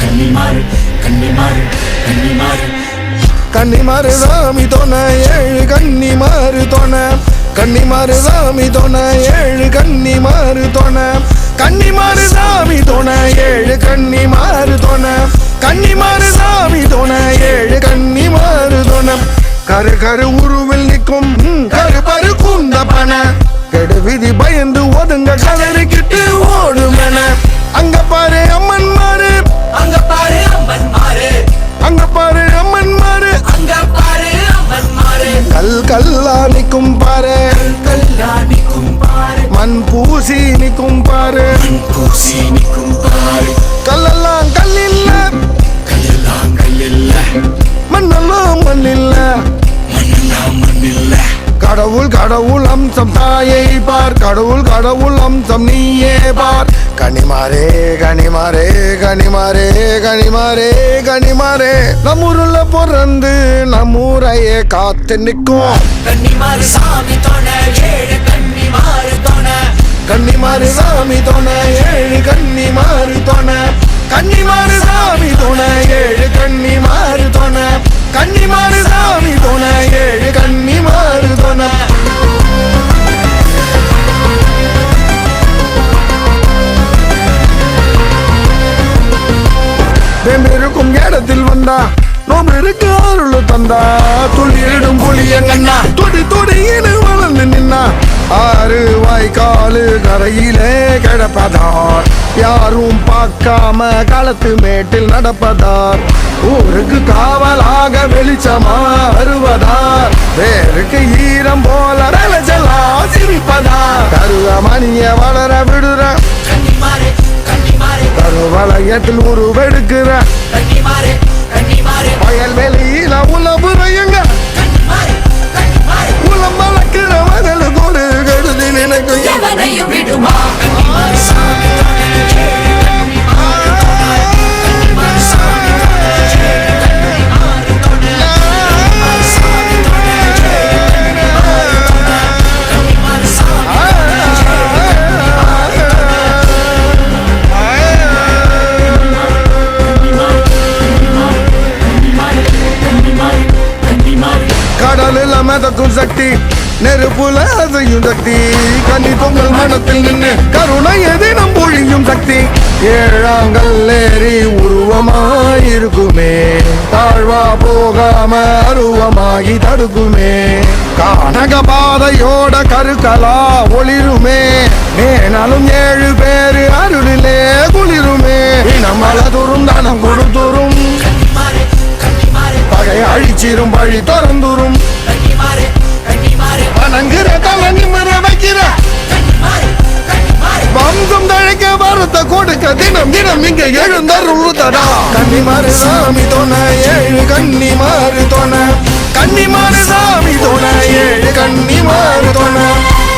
கன்னிமாறு கன்னிமாறு கன்னிமாறு. கன்னிமாறு சாமி தோண ஏழு கன்னிமாறு தோண கன்னிமாறு சாமி தோண ஏழு கன்னிமாறு தோண கன்னிமாறு சாமி தோண ஏழு கன்னிமாறு தோண கன்னிமாறு சாமி தோண ஏழு கன்னிமாறு தோண கரு கரு உருவில் நிற்கும் கரு பரு குந்த பண கெடு விதி பயந்து ஒதுங்க கல் கல்லா நிக்கும் பாரு கல்லாணிக்கும் மண் பூசி நிக்கும் பாரு பூசி நிற்கும் பாரு கல்லெல்லாம் கல் இல்ல கல்லெல்லாம் கல்லில்ல. மண்ணெல்லாம் மண் இல்ல மண்ணெல்லாம் மண்ணில்ல. கடவுள் கடவுள் அம்சம். தாயை பார். கடவுள் கடவுள் அம்சம். நீயே பார். கனிமாரே கனிமாரே கனிமாரே கனிமாரே கனிமாரே. நம்மூருல பிறந்து நம்மூரையே காத்து நிற்கும். கன்னிமாறு சாமி தோண ஏழு கன்னிமாறு தோண. கன்னிமாறு சாமி தோண ஏழு கன்னிமாறு தோண. கன்னிமாறு சாமி தோண ஏழு கன்னிமாறு தோண. கன்னிமாறு நோம்பிருக்கு அருள் தந்தா. துள்ளியிடும் புளியங்கண்ணா துடி துடியினு வளர்ந்து நின்னா. ஆறு வாய்க்காலு கரையிலே கிடப்பதார். யாரும் பார்க்காம களத்து மேட்டில் நடப்பதார். ஊருக்கு காவலாக வெளிச்சமா வருவதார். வேருக்கு ஈரம் போல விளைச்சலா சிரிப்பதார். கருவ மணிய வளர விடுற. கருவலயத்தில் உருவெடுக்கிற. மிதக்கும் சக்தி நெருப்புல அதையும் சக்தி கன்னி பொங்கல் மனத்தில் நின்று கருணை எதினம் பொழியும் சக்தி. ஏழாங்கல் ஏறி உருவமாயிருக்குமே தாழ்வா போகாம அருவமாகி தடுக்குமே. கானக பாதையோட கருக்கலா ஒளிருமே மேனாலும் ஏழு பேரு தினம் இங்க எழுந்தருள்தடா கன்னிமாறு சாமி தோண ஏழு கன்னிமாறு தோண கன்னிமாறு சாமி தோண ஏழு கன்னிமாறு தோண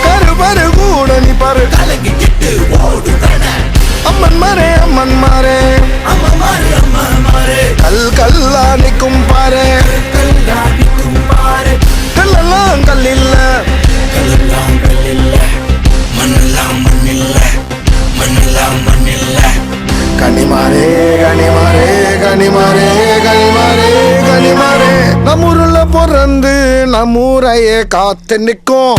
கருபரு கூட நீ பாரு. கலங்கிக்கிட்டு ஓடுதன. அம்மன் மாரே அம்மன் மாரே அம்மா மாறு அம்மா மாறு. நம்மூருல நம்மூரையே காத்து நிற்கும்.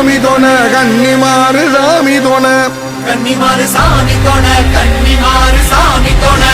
சாமி தோண கன்னிமாறு சாமி தோண கன்னிமாறு சாமி தோண கன்னிமாறு சாமி தோண